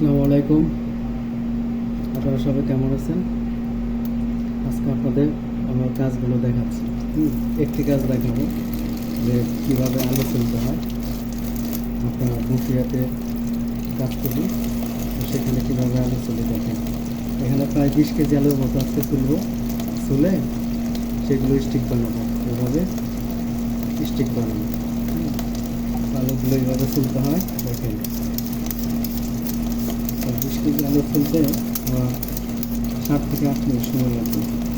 আসসালামু আলাইকুম। আপনারা সবাই কেমন আছেন? আজকে আপনাদের আমার কাজগুলো দেখাচ্ছি। একটি কাজ দেখাবো যে কীভাবে আলু তুলতে হয়। আপনার বুফিয়াতে কাজ করি সেখানে কীভাবে আলু তুলে দেখেন। এখানে প্রায় বিশ কেজি আলুর মতো আজকে তুলবো, তুলে সেগুলো স্টিক বানাবো। এভাবে স্টিক বানাবো। আলুগুলো এইভাবে তুলতে হয়, দেখেন। চব্বিশ কেজি আলু তুলতে সাত থেকে আট মিনিট সময় লাগবে।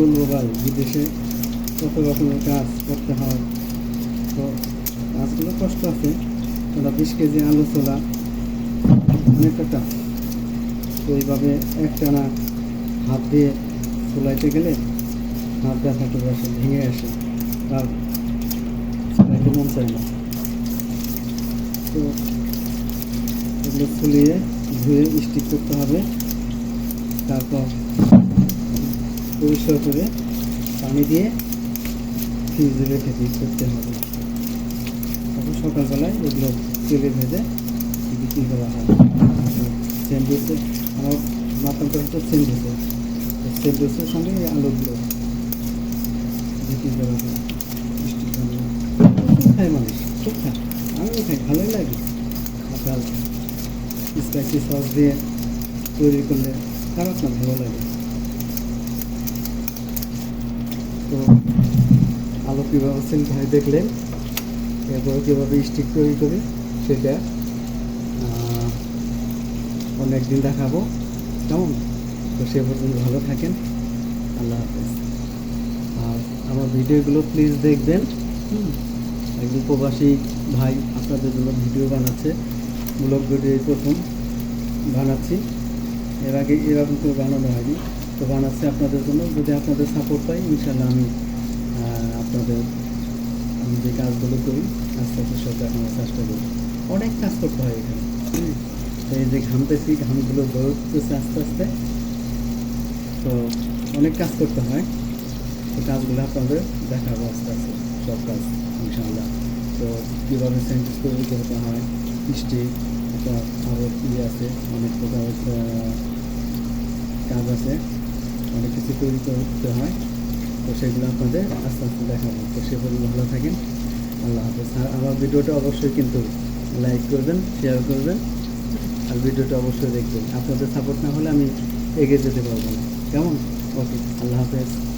বলব ভাই, বিদেশে কত রকমের কাজ করতে হয়। তো কাজগুলো কষ্ট আছে ওরা বিশ কেজি আলু তোলা অনেকটা কাজ তো এইভাবে একটানা হাত দিয়ে তোলাইতে গেলে হাত ব্যথা করে আসে ভেঙে আসে। আর তোলাইতে মন চায় না। তো এগুলো ফুলিয়ে ধুয়ে স্টিক করতে হবে। তারপর পরিষ্কার করে পানি দিয়ে ফ্রিজে রেখে করতে হবে। তারপর সকালবেলায় এগুলো তেলে ভেজে বিক্রি করা হয়। জুসে আমার হচ্ছে সেন্ট জুসে সেন্ট জুসের সঙ্গে আলুগুলো বিক্রি করা হয়। খায় মানুষ, খুব খায়। আমিও খাই, ভালোই লাগে। স্পাইসি সস দিয়ে তৈরি করলে খারাপ না, ভালো লাগে। তো আলু কীভাবে হয় দেখলেন এরপরে কীভাবে স্টিক তৈরি করি সেটা অনেক দিন দেখাবো। কেমন? তো সে পর্যন্ত ভালো থাকেন। আল্লাহ হাফেজ। আর আমার ভিডিওগুলো প্লিজ দেখবেন। একজন প্রবাসী ভাই আপনাদের জন্য ভিডিও বানাচ্ছে। ব্লগ ভিডিও প্রথম বানাচ্ছি। এর আগে এরকম কেউ বানানো হয়নি। তো বানাচ্ছি আপনাদের জন্য, যদি আপনাদের সাপোর্ট পাই ইনশাল্লাহ আমি আপনাদের, আমি যে কাজগুলো করি আস্তে আস্তে সব দেখানোর চেষ্টা করি। অনেক কাজ করতে হয় এখানে। তো এই যে ঘামতেছি, ঘামগুলো বেরোতেছে আস্তে আস্তে। তো অনেক কাজ করতে হয়। তো কাজগুলো আপনাদের দেখাবো আস্তে আস্তে, সব কাজ ইনশাল্লাহ তো কীভাবে সেন্টেন্স তৈরি করতে হয় স্টিক আপনার আরও কী আছে, অনেক প্রকার কাজ আছে। অনেক কিছু তৈরি করতে হয়। তো সেগুলো আপনাদের আস্তে আস্তে দেখাবো। তো সে ভালো থাকেন। আল্লাহ হাফেজ। আর আমার ভিডিওটা অবশ্যই কিন্তু লাইক করবেন শেয়ার করবেন। আর ভিডিওটা অবশ্যই দেখবেন। আপনাদের সাপোর্ট না হলে আমি এগিয়ে যেতে পারব না। কেমন? ওকে আল্লাহ হাফেজ।